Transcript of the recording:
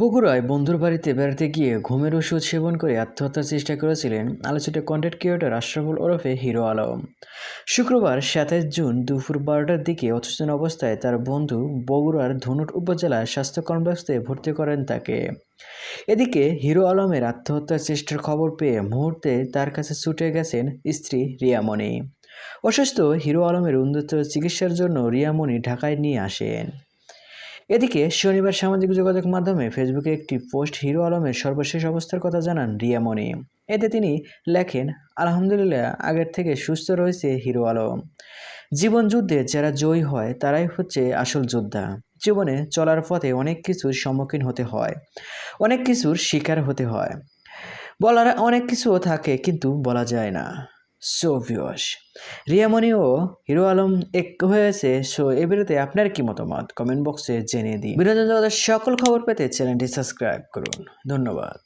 বগুড়ায় বন্ধুর বাড়িতে বেড়াতে গিয়ে ঘুমের ওষুধ সেবন করে আত্মহত্যার চেষ্টা করেছিলেন আলোচিত কন্টেন্ট ক্রিয়েটর আশরাফুল ওরফে হিরো আলম। শুক্রবার সাতাইশ জুন দুপুর বারোটার দিকে অচেতন অবস্থায় তার বন্ধু বগুড়ার ধনুট উপজেলার স্বাস্থ্য কমপ্লেক্সে ভর্তি করেন তাকে। এদিকে হিরো আলমের আত্মহত্যার চেষ্টার খবর পেয়ে মুহূর্তে তার কাছে ছুটে গেছেন স্ত্রী রিয়ামণি। অসুস্থ হিরো আলমের উন্নত চিকিৎসার জন্য রিয়ামণি ঢাকায় নিয়ে আসেন। এদিকে শনিবার সামাজিক যোগাযোগ মাধ্যমে ফেসবুকে একটি পোস্ট হিরো আলমের সর্বশেষ অবস্থার কথা জানান রিয়ামণি এতে তিনি লেখেন, আলহামদুলিল্লাহ, আগের থেকে সুস্থ রয়েছে হিরো আলম। জীবন যুদ্ধে যারা জয়ী হয়, তারাই হচ্ছে আসল যোদ্ধা। জীবনে চলার পথে অনেক কিছুর সম্মুখীন হতে হয়, অনেক কিছুর শিকার হতে হয়। বলার অনেক কিছুও থাকে, কিন্তু বলা যায় না। সো ভিওস রিয়ামণি ও হিরো আলম এক হয়েছে, সো এ বিরুদ্ধে আপনার কি মতামত? কমেন্ট বক্সে জেনে দিই বিনোদন জগতের সকল খবর পেতে চ্যানেলটি সাবস্ক্রাইব করুন। ধন্যবাদ।